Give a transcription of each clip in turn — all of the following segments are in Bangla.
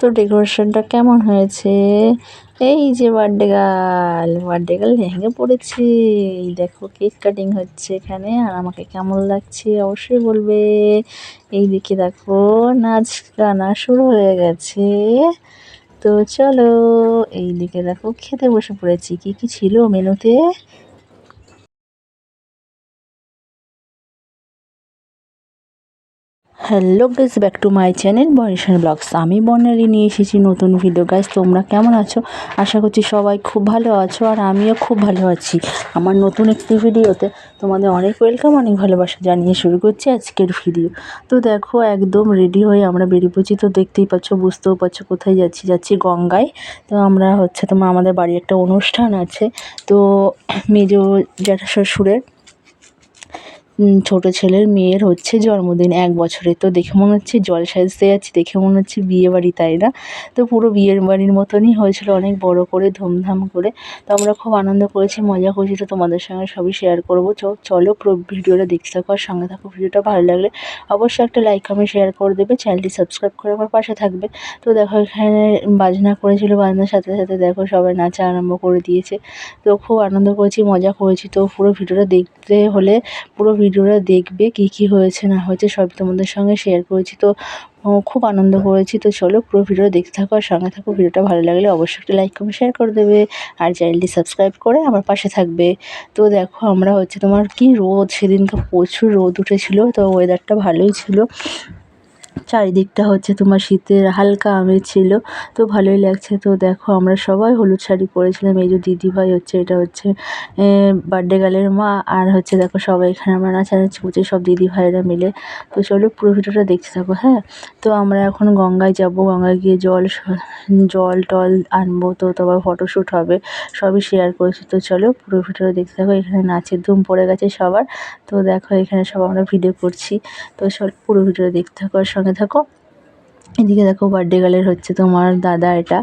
তো ডেকোরেশনটা কেমন হয়েছে? এই যে birthday girl birthday girl lehenga পড়েছে। এই দেখো কেক কাটিং হচ্ছে এখানে, আর আমাকে কেমন লাগছে অবশ্যই বলবে। এই দিকে দেখো, নাচ গানা শুরু হয়ে গেছে। তো চলো, এই দিকে দেখো খেতে বসে পড়েছি। কি কি ছিল মেনুতে? Hello guys back to my channel বনেশন blogs আমি বর্ণালী, নিয়ে এসেছি নতুন ভিডিও গাইস তোমরা কেমন আছো? আশা করছি সবাই খুব ভালো আছো আর আমিও খুব ভালো আছি। আমার নতুন একটি ভিডিওতে তোমাদের অনেক ওয়েলকাম অনেক ভালোবাসা জানিয়ে শুরু করছি আজকের ভিডিও তো দেখো, একদম রেডি হয়ে আমরা বেরিয়ে পড়ছি। তো দেখতেই পাচ্ছ, বুঝতেও পারছ কোথায় যাচ্ছি। যাচ্ছি গঙ্গায়। তো আমরা হচ্ছে তোমার আমাদের বাড়ি একটা অনুষ্ঠান আছে। তো মেজ জ্যাঠা শ্বশুরের ছোট ছেলের মেয়ের হচ্ছে জন্মদিন এক বছরে তো দেখে মনে হচ্ছে জল সাজতে যাচ্ছি, দেখে মনে হচ্ছে বিয়ে বাড়ি তাই না? তো পুরো বিয়ের বাড়ির মতনই হয়েছিল অনেক বড় করে, ধুমধাম করে। তো আমরা খুব আনন্দ করেছি, মজা করেছি, তো তোমাদের সঙ্গে সবই শেয়ার করব। চলো পুরো ভিডিওটা দেখতে থাকো, আর সঙ্গে থাকো, ভিডিওটা ভালো লাগলে অবশ্যই একটা লাইক কমেন্ট শেয়ার করে দেবে। চ্যানেলটি সাবস্ক্রাইব করে আমার পাশে থাকবে। তো দেখো, এখানে বাজনা করেছিল, বাজনার সাথে সাথে দেখো সবাই নাচা আরম্ভ করে দিয়েছে। তো খুব আনন্দ করেছি, মজা করেছি। তো পুরো ভিডিওটা দেখতে হলে পুরো ভিডিওটা দেখবে কি কি হয়েছে, না হয়েছে, সবই তোমাদের সঙ্গে শেয়ার করেছি। তো খুব আনন্দ করেছি। তো চলো পুরো ভিডিও দেখতে থাকো আর সঙ্গে থাকো। ভিডিওটা ভালো লাগলে অবশ্যই একটা লাইক কমেন্ট শেয়ার করে দেবে আর চ্যানেলটি সাবস্ক্রাইব করে আমার পাশে থাকবে। তো দেখো, আমরা হচ্ছে তোমার কি রোদ? সেদিনকে প্রচুর রোদ উঠেছিল, তো ওয়েদারটা ভালোই ছিল। চারিদিকটা হচ্ছে তোমার শীতের হালকা আমেজ ছিল, তো ভালোই লাগছে। তো দেখো আমরা সবাই হলুদ শাড়ি পরেছিলাম, এই যে দিদিভাই হচ্ছে, এটা হচ্ছে বার্থডে গার্লের মা, আর হচ্ছে দেখো সবাই এখানে আমরা নাচানাচি করছি, সব দিদিভাইরা মিলে। তো চলো পুরো ভিডিওটা দেখতে থাকো হ্যাঁ? তো আমরা এখন গঙ্গায় যাব, গঙ্গায় গিয়ে জল জল টল আনব, তো তোমার ফটোশ্যুট হবে, সবই শেয়ার করেছি। তো চলো পুরো ভিডিওটা দেখতে থাকো, এখানে নাচের ধুম পড়ে গেছে সবার। তো দেখো এখানে সব আমরা ভিডিও করছি, তো চলো পুরো ভিডিওটা দেখতে থাকো, আর সঙ্গে থাকো। এদিকে দেখো বার্থডে গার্লের হচ্ছে তোমার দাদা এটা।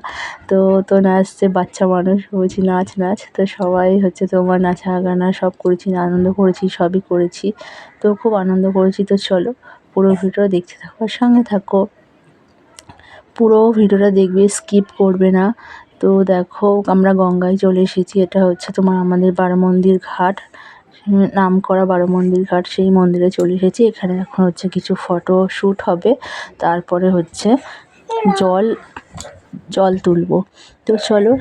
তো তো নাচছে বাচ্চা মানুষ, বলছি নাচ নাচ। তো সবাই হচ্ছে তোমার নাচা গানা সব করেছি, আনন্দ করেছি, সবই করেছি। তো খুব আনন্দ করেছি, তো চলো পুরো ভিডিও দেখতে থাকো আর সঙ্গে থাকো। পুরো ভিডিওটা দেখবে স্কিপ করবে না। তো দেখো আমরা গঙ্গায় চলে এসেছি, এটা হচ্ছে তোমার আমাদের বারমন্দির ঘাট। নাম করা বারো মন্দির ঘাট সেই মন্দিরে চলে এসেছি। এখানে এখন হচ্ছে কিছু ফটো শ্যুট হবে। তারপরে হচ্ছে জল জল তুলবো। তো চলো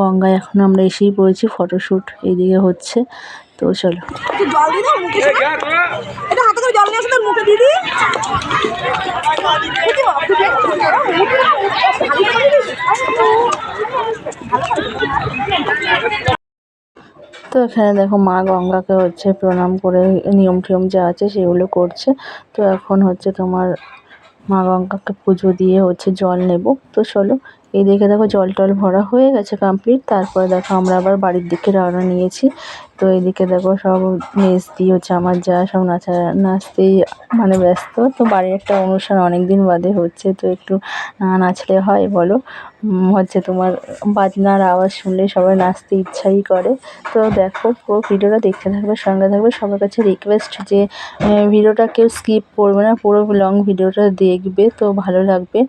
গঙ্গায় এখন আমরা এসেই পড়েছি ফটোশ্যুট এইদিকে হচ্ছে তো চলো। তো এখানে দেখো মা গঙ্গাকে হচ্ছে প্রণাম করে নিয়ম টিয়ম যা আছে সেগুলো করছে। তো এখন হচ্ছে তোমার মা গঙ্গাকে পুজো দিয়ে হচ্ছে জল নেব। তো চলো এই দেখে দেখো জল টল ভরা হয়ে গেছে কমপ্লিট তারপরে দেখো আমরা আবার বাড়ির দিকে রওনা নিয়েছি। তো এদিকে দেখো সব দিয়ে হচ্ছে আমার যা সব নাচা নাচতেই মানে ব্যস্ত। তো বাড়ির একটা অনুষ্ঠান অনেক দিন বাদে হচ্ছে, তো একটু না নাচলে হয় বলো। হচ্ছে তোমার বাজনার আওয়াজ শুনলে সবাই নাচতে ইচ্ছাই করে। তো দেখো, পুরো ভিডিওটা দেখতে থাকবে, সঙ্গে থাকবে। সবার কাছে রিকোয়েস্ট যে ভিডিওটা কেউ স্কিপ করবে না, পুরো লং ভিডিওটা দেখবে, তো ভালো লাগবে।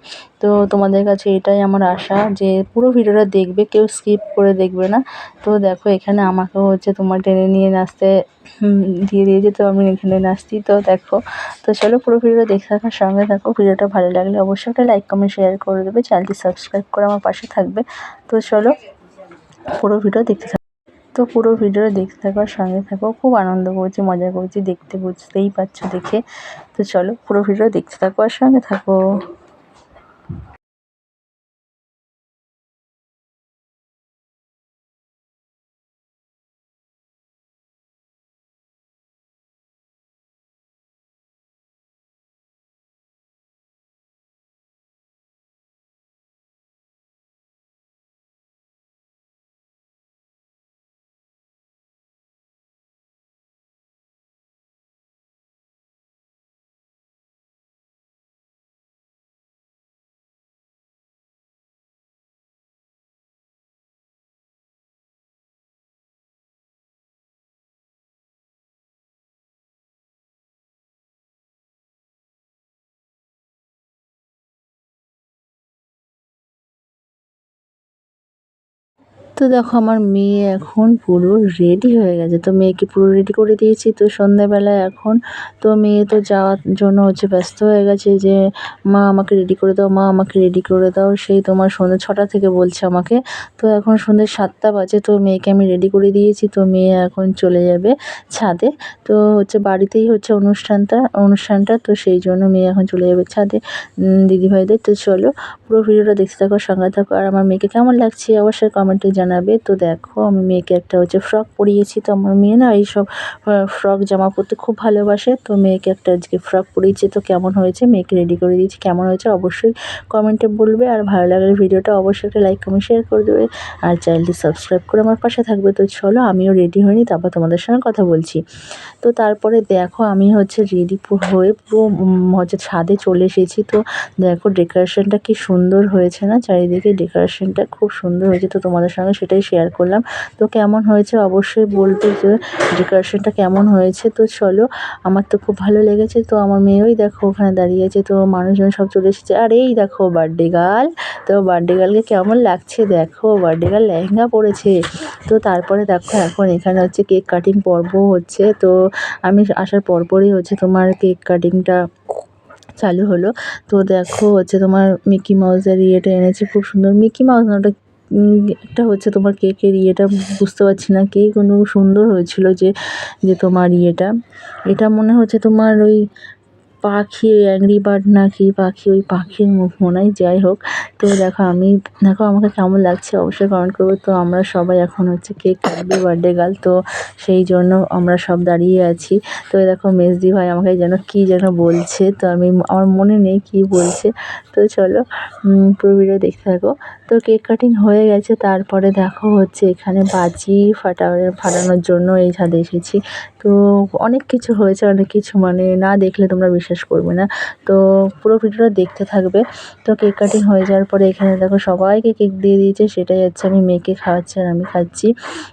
তো তোমাদের কাছে এটাই আমার আশা যে, পুরো ভিডিওটা দেখবে, কেউ স্কিপ করে দেখবে না। তো দেখো, এখানে আমাকেও হচ্ছে তোমার টেনে নিয়ে নাচতে দিয়ে দিয়েছে তো আমি এখানে নাচছি, তো দেখো, তো চলো পুরো ভিডিও দেখে থাকার সঙ্গে থাকো। ভিডিওটা ভালো লাগলে অবশ্যই একটা লাইক কমেন্ট শেয়ার করে দেবে। চ্যানেলটি সাবস্ক্রাইব করে আমার পাশে থাকবে। তো চলো পুরো ভিডিও দেখতে থাকো তো পুরো ভিডিও দেখতে থাকার সঙ্গে থাকো। খুব আনন্দ করছি, মজা করছি, দেখতে বুঝতেই পারছ দেখে। তো চলো পুরো ভিডিও দেখতে থাকো আর সঙ্গে থাকো। তো দেখো আমার মেয়ে এখন পুরো রেডি হয়ে গেছে। তো মেয়েকে পুরো রেডি করে দিয়েছি তো সন্ধ্যাবেলায় এখন। তো মেয়ে তো যাওয়ার জন্য হচ্ছে ব্যস্ত হয়ে গেছে যে, মা, আমাকে রেডি করে দাও, মা, আমাকে রেডি করে দাও। সেই তোমার সন্ধ্যে ছটা থেকে বলছে আমাকে। তো এখন সন্ধ্যে সাতটা বাজে, তো মেয়েকে আমি রেডি করে দিয়েছি। তো মেয়ে এখন চলে যাবে ছাদে। তো হচ্ছে বাড়িতেই হচ্ছে অনুষ্ঠানটা অনুষ্ঠানটা, তো সেই জন্য মেয়ে এখন চলে যাবে ছাদে। দিদিভাইদের, তো চলো পুরো ভিডিওটা দেখতে থাকো, সঙ্গে থাকো। আর আমার মেয়েকে কেমন লাগছে অবশ্যই কমেন্টে জানাবে। তো দেখো, আমি মেয়েকে একটা হচ্ছে ফ্রক পরিয়েছি তো আমার মেয়ে না এইসব ফ্রক জামা পরতে খুব ভালোবাসে। তো মেয়েকে একটা আজকে ফ্রক পরিয়েছি তো কেমন হয়েছে, মেয়েকে রেডি করে দিয়েছি, কেমন হয়েছে অবশ্যই কমেন্টে বলবে। আর ভালো লাগলে ভিডিওটা অবশ্যই একটা লাইক কমেন্ট শেয়ার করে দেবে। আর চ্যানেলটি সাবস্ক্রাইব করে আমার পাশে থাকবে। তো চলো, আমিও রেডি হইনি, তারপর তোমাদের সঙ্গে কথা বলছি। তো তারপরে দেখো, আমি হচ্ছে রেডি হয়ে পুরো হচ্ছে ছাদে চলে এসেছি। তো দেখো ডেকোরেশনটা কি সুন্দর হয়েছে না? চারিদিকে ডেকোরেশনটা খুব সুন্দর হয়েছে। তো তোমাদের সঙ্গে সেটাই শেয়ার করলাম। তো কেমন হয়েছে অবশ্যই বলবে যে ডেকোরেশনটা কেমন হয়েছে? তো চলো, আমার তো খুব ভালো লেগেছে। তো আমার মেয়েই দেখো ওখানে দাঁড়িয়ে আছে। তো মানুষজন সব চলে এসেছে। আর এই দেখো বার্থডে গার্ল তো বার্থডে গার্লকে কেমন লাগছে দেখো। বার্থডে গার্ল লেহেঙ্গা পরেছে। তো তারপরে দেখো এখন এখানে হচ্ছে কেক কাটিং পর্ব হচ্ছে। তো আমি আসার পরপরই হচ্ছে তোমার কেক কাটিংটা চালু হলো। তো দেখো হচ্ছে তোমার মিকি মাউসের ইয়েটা এনেছে। খুব সুন্দর। মিকি মাউস না ওটা একটা হচ্ছে তোমার কেকের ইয়েটা বুঝতে পারছি না। কেক কোনো সুন্দর হয়েছিল যে যে তোমার ইয়েটা? এটা মনে হচ্ছে তোমার ওই পাখি অ্যাংরি বার্ড না কি পাখি, ওই পাখির মুখ মনে হয় যাই হোক। তো দেখো আমি, দেখো আমাকে কেমন লাগছে, অবশ্যই কমেন্ট করব। তো আমরা সবাই এখন হচ্ছে কেক কাটবে বার্থডে গার্ল তো সেই জন্য আমরা সব দাঁড়িয়ে আছি। তো দেখো মেজদি ভাই আমাকে যেন কী যেন বলছে, তো আমি, আমার মনে নেই কী বলছে। তো চলো পুরো ভিডিও দেখতে থাকো। তো কেক কাটিং হয়ে গেছে, তারপরে দেখো হচ্ছে এখানে বাজি ফাটা, ফাটানোর জন্য এই ছাদে এসেছি। তো অনেক কিছু হয়েছে, অনেক কিছু মানে না দেখলে তোমরা বিশ্বাস করবে না। তো পুরো ভিডিওটা দেখতে থাকবে। তো কেক কাটিং হয়ে যাওয়ার পরে এখানে দেখো সবাইকে কেক দিয়ে দিয়েছে, সেটাই হচ্ছে আমি মেয়েকে খাওয়াচ্ছি আর আমি খাচ্ছি।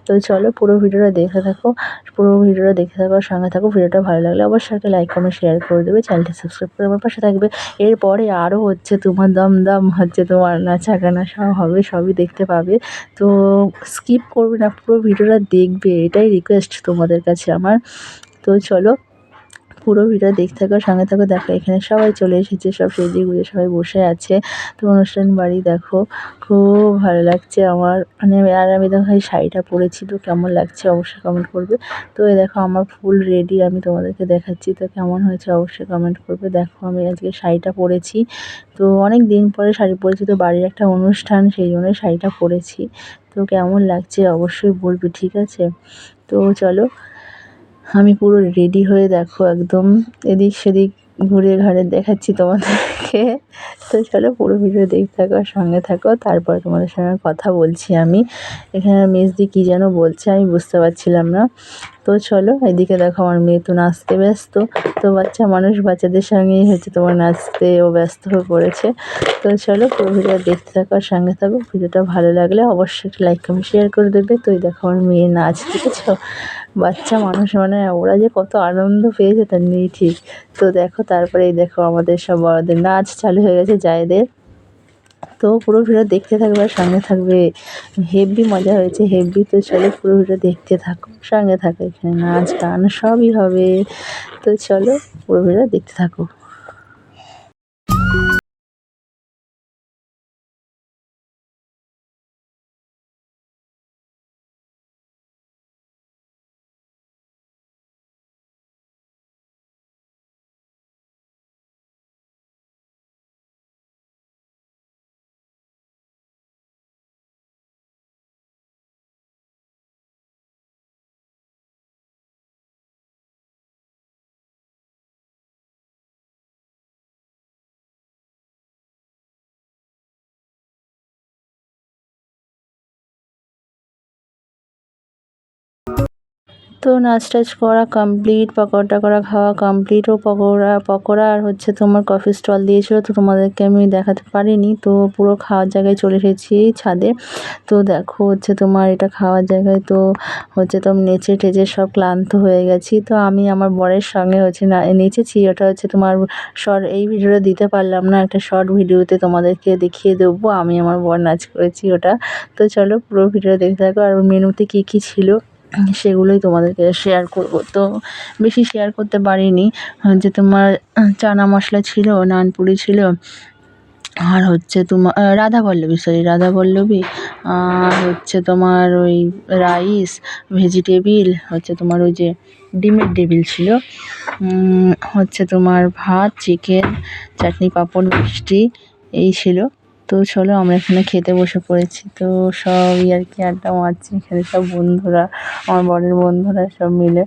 তো চলো পুরো ভিডিওটা দেখে থাকো, পুরো ভিডিওটা দেখে থাকো সঙ্গে থাকো। ভিডিওটা ভালো লাগলে অবশ্যই একটা লাইক কমেন্ট শেয়ার করে দেবে। চ্যানেলটি সাবস্ক্রাইব করে আমার পাশে থাকবে। এরপরে আরও হচ্ছে তোমার দম দম হচ্ছে তোমার নাচা গানা সব। হবে, সবই দেখতে পাবে। তো স্কিপ করবে না, পুরো ভিডিওটা দেখবে, এটাই রিকোয়েস্ট তোমাদের কাছে আমার। তো চলো পুরো ভিডিও দেখতে থাকো সঙ্গে থাকো, দেখো, এখানে সবাই চলে এসেছে, সব সেজে গুজে সবাই বসে আছে। তো অনুষ্ঠান বাড়ি দেখো, খুব ভালো লাগছে আমার। মানে আর আমি দেখো এই শাড়িটা পরেছি, তো কেমন লাগছে অবশ্যই কমেন্ট করবে। তো এই দেখো আমার ফুল রেডি আমি তোমাদেরকে দেখাচ্ছি, তো কেমন হয়েছে অবশ্যই কমেন্ট করবে। দেখো আমি আজকে শাড়িটা পরেছি, তো অনেক দিন পরে শাড়ি পরেছি, তো বাড়ির একটা অনুষ্ঠান, সেই জন্যই শাড়িটা পরেছি। তো কেমন লাগছে অবশ্যই বলবে, ঠিক আছে? তো চলো আমি পুরো রেডি হয়ে দেখো একদম এদিক সেদিক ঘুরে ঘাড়ে দেখাচ্ছি তোমাদেরকে। তো চলো পুরো ভিডিও দেখতে থাকো সঙ্গে থাকো, তারপর তোমাদের সঙ্গে কথা বলছি আমি। এখানে মেজদি কী যেন বলছে আমি বুঝতে পারছিলাম না। তো চলো এদিকে দেখো আমার মেয়ে তো নাচতে ব্যস্ত। তো বাচ্চা মানুষ বাচ্চাদের সঙ্গেই হচ্ছে তোমার নাচতে ও ব্যস্ত হয়ে পড়েছে। তো চলো পুরো ভিডিও দেখতে থাকো আর সঙ্গে থাকো। ভিডিওটা ভালো লাগলে অবশ্যই একটা লাইক কমেন্ট শেয়ার করে দেবে। তো দেখো আমার মেয়ে নাচ দেখেছ বাচ্চা মানুষ মানে ওরা যে কত আনন্দ পেয়েছে তার নেই ঠিক। তো দেখো তারপরে দেখো আমাদের সব বড়দের নাচ চালু হয়ে গেছে জায়দের। তো পুরো ভিডিও দেখতে থাকবে আর সঙ্গে থাকবে। হেভি মজা হয়েছে হেভি তো চলো পুরো ভিডিও দেখতে থাকো, সঙ্গে থাকো এখানে নাচ, গান সবই হবে। তো চলো পুরো ভিডিও দেখতে থাকো। তো নাচ টাচ করা কমপ্লিট পকোড়া টকোড়া খাওয়া কমপ্লিট ও পকোড়া পকোড়া আর হচ্ছে তোমার কফি স্টল দিয়েছিলো তো তোমাদেরকে আমি দেখাতে পারিনি। তো পুরো খাওয়ার জায়গায় চলে এসেছি ছাদে। তো দেখো হচ্ছে তোমার এটা খাওয়ার জায়গায় তো হচ্ছে তোমার নেচে টেচে সব ক্লান্ত হয়ে গেছি। তো আমি আমার বরের সঙ্গে হচ্ছে না, নেচেছি। ওটা হচ্ছে তোমার শর্ট এই ভিডিওটা দিতে পারলাম না। একটা শর্ট ভিডিওতে তোমাদেরকে দেখিয়ে দেবো। আমি আমার বর নাচ করেছি ওটা। তো চলো পুরো ভিডিও দেখতে থাকো। আর মেনুতে কী কী ছিল? সেগুলোই তোমাদেরকে শেয়ার করব। তো বেশি শেয়ার করতে পারিনি। যে তোমার চানা মশলা ছিল, নানপুরি ছিল, আর হচ্ছে তোমার রাধা পল্লবী সরি রাধা পল্লবী আর হচ্ছে তোমার ওই রাইস ভেজিটেবিল হচ্ছে তোমার ওই যে ডিমের টেবিল ছিল। হচ্ছে তোমার ভাত চিকেন চাটনি, পাঁপড়, মিষ্টি, এই ছিল। তো চলো আমরা এখানে খেতে বসে পড়েছি। তো সবই আর কি আড্ডা মারছি। এখানে সব বন্ধুরা, আমার বরের বন্ধুরা সব মিলে।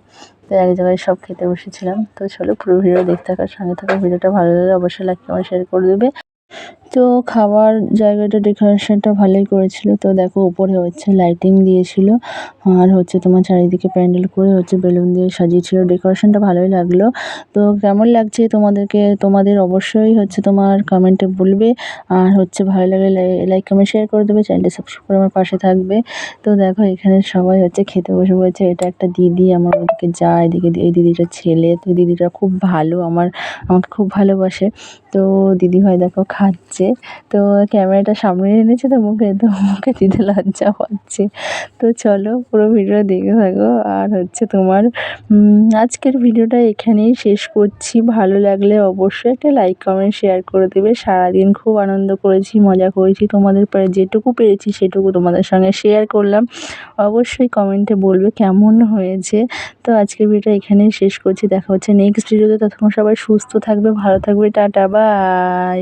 তো এক জায়গায় সব খেতে বসেছিলাম। তো চলো পুরো ভিডিও দেখতে থাকার সঙ্গে থাকা ভিডিওটা ভালো লাগলে অবশ্যই লাইক কমেন্ট শেয়ার করে দেবে। তো খাবার জায়গাটা, ডেকোরেশনটা ভালোই করেছিল। তো দেখো, উপরে হচ্ছে লাইটিং দিয়েছিল। আর হচ্ছে তোমার চারিদিকে প্যান্ডেল করে হচ্ছে বেলুন দিয়ে সাজিয়েছিল। ডেকোরেশনটা ভালোই লাগল। তো কেমন লাগছে তোমাদেরকে? তোমাদের অবশ্যই হচ্ছে তোমার কমেন্টে বলবে। আর হচ্ছে ভালো লাগলে লাইক কমেন্ট শেয়ার করে দেবে। চ্যানেলটা সাবস্ক্রাইব করে আমার পাশে থাকবে। তো দেখো, এখানে সবাই হচ্ছে খেতে বসে পড়েছে। এটা একটা দিদি, আমার ওদিকে যায়। এদিকে এই দিদিটার ছেলে। তো দিদিটা খুব ভালো, আমার, আমাকে খুব ভালোবাসে। তো দিদিভাই দেখো খাচ্ছে তো ক্যামেরাটা সামনে এনেছে, তো মুখে তো মুখে দিতে লজ্জা পাচ্ছে। তো চলো পুরো ভিডিও দেখে থাকো। আর হচ্ছে তোমার আজকের ভিডিওটা এখানেই শেষ করছি। ভালো লাগলে অবশ্যই একটা লাইক কমেন্ট শেয়ার করে দেবে। সারাদিন খুব আনন্দ করেছি, মজা করেছি। তোমাদের পরে যেটুকু পেরেছি, সেটুকু তোমাদের সঙ্গে শেয়ার করলাম। অবশ্যই কমেন্টে বলবে কেমন হয়েছে। তো আজকের ভিডিওটা এখানেই শেষ করছি। দেখা হচ্ছে নেক্সট ভিডিওতে ততক্ষণ সবাই সুস্থ থাকবে, ভালো থাকবে। Tata bye